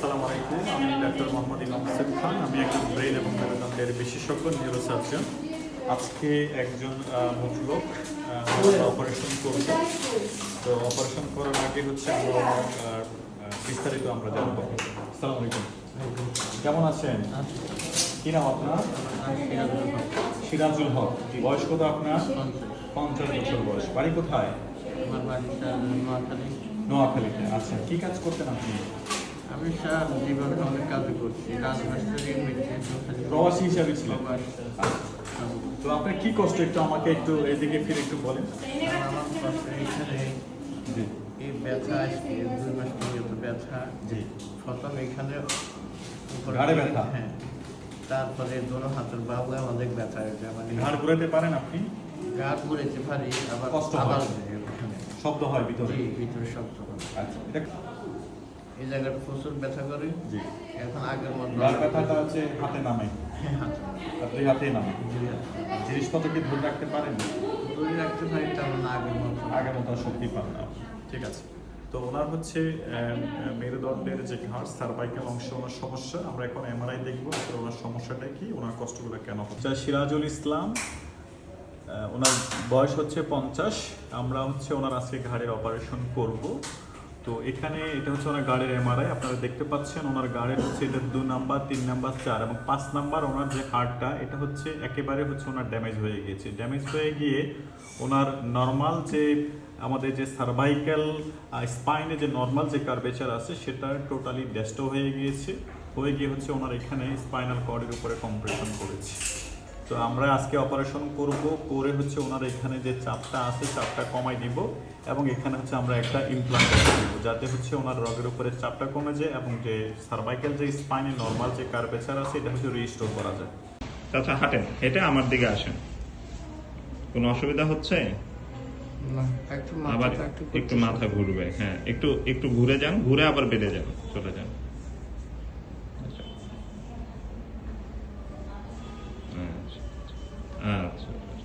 আসসালামু আলাইকুম। আমি ডাক্তার মোহাম্মদ ইমাম হোসেন খান। আমি একজন ব্রেন এবং মেরুদণ্ডের বিশেষজ্ঞ নিউরোসার্জন। আজকে একজন ভদ্রলোক অপারেশন করবে। তো অপারেশন করার আগে হচ্ছে আমরা বিস্তারিত আমরা জানব। আসসালামু আলাইকুম। কেমন আছেন? কি নাম আপনার? সিরাজুল হক। বয়স কত আপনার? পঞ্চাশ বছর বয়স। বাড়ি কোথায়? নোয়াখালীতে। আচ্ছা কি কাজ করতেন আপনি? আমি জীবনে অনেক কাজ করছি। রাজমিস্ত্রি প্রবাসী হিসাবে ছিলেন। তো আপনার কি কষ্ট একটু আমাকে একটু এদিকে ফিরে একটু বলেন? আমার কষ্ট এখানে এই ব্যথা আজকে দুই মাস পর্যন্ত ব্যথা জি। প্রথম এখানে ঘাড়ে ব্যথা? হ্যাঁ। তারপরে দোনো হাতের বাহুলে অনেক ব্যথা হয়েছে মানে ঘাড় ঘুরাতে পারেন আপনি? ঘাড় ঘুরেতে পারি আবার কষ্ট হয়। আবার শব্দ হয় ভিতরে। জি ভিতরে শব্দ করে আচ্ছা এটা এই জায়গাটা প্রচুর ব্যথা করে। জি। এখন আগের মতো। ব্যথাটা হচ্ছে হাতে নামে হ্যাঁ, হাতে। আপনি হাতে নামে জিনিসপত্র কি ধরে রাখতে পারেন? ধরে রাখতে পারি তেমন আগের মতো। আগের মতো শক্তি পান না। ঠিক আছে। তো ওনার হচ্ছে মেরুদণ্ডের যে ঘাড় সার্ভাইকাল অংশ ওনার সমস্যা। আমরা এখন এমআরআই দেখব আসলে ওনার সমস্যাটা কি ওনার কষ্টগুলো কেন হচ্ছে। সিরাজুল ইসলাম ওনার বয়স হচ্ছে পঞ্চাশ। আমরা হচ্ছে ওনার আজকে ঘাড়ের অপারেশন করব। তো এখানে এটা হচ্ছে ওনার গাড়ির এমআরআই আপনারা দেখতে পাচ্ছেন ওনার গাড়ির হচ্ছে এটা দু নাম্বার, তিন নাম্বার, চার এবং পাঁচ নাম্বার ওনার যে হাড়টা, এটা হচ্ছে একেবারে হচ্ছে ওনার ড্যামেজ হয়ে গিয়েছে। ড্যামেজ হয়ে গিয়ে ওনার নর্মাল যে আমাদের যে সার্ভাইক্যাল স্পাইনে যে নর্মাল যে কার্ভেচার আছে, সেটা টোটালি ডেস্ট হয়ে গিয়েছে। হয়ে গিয়ে হচ্ছে ওনার এখানে স্পাইনাল কর্ডের উপরে কম্প্রেশন করেছে। তো আমরা আজকে অপারেশন করব করে হচ্ছে ওনার এখানে যে চাপটা আছে চাপটা কমাই দিব এবং এখানে হচ্ছে আমরা একটা ইমপ্লান্ট দিব যাতে হচ্ছে ওনার রগের উপরে চাপটা কমে যায় এবং যে সার্ভাইকেল যে স্পাইনে নর্মাল যে কার্ভেচার আছে এটা হচ্ছে রিস্টোর করা যায়। আচ্ছা হাঁটেন হেঁটে আমার দিকে আসেন। কোনো অসুবিধা হচ্ছে? না, একটু আবার একটু মাথা ঘুরবে হ্যাঁ একটু একটু ঘুরে যান ঘুরে আবার বেড়ে যান চলে যান। So.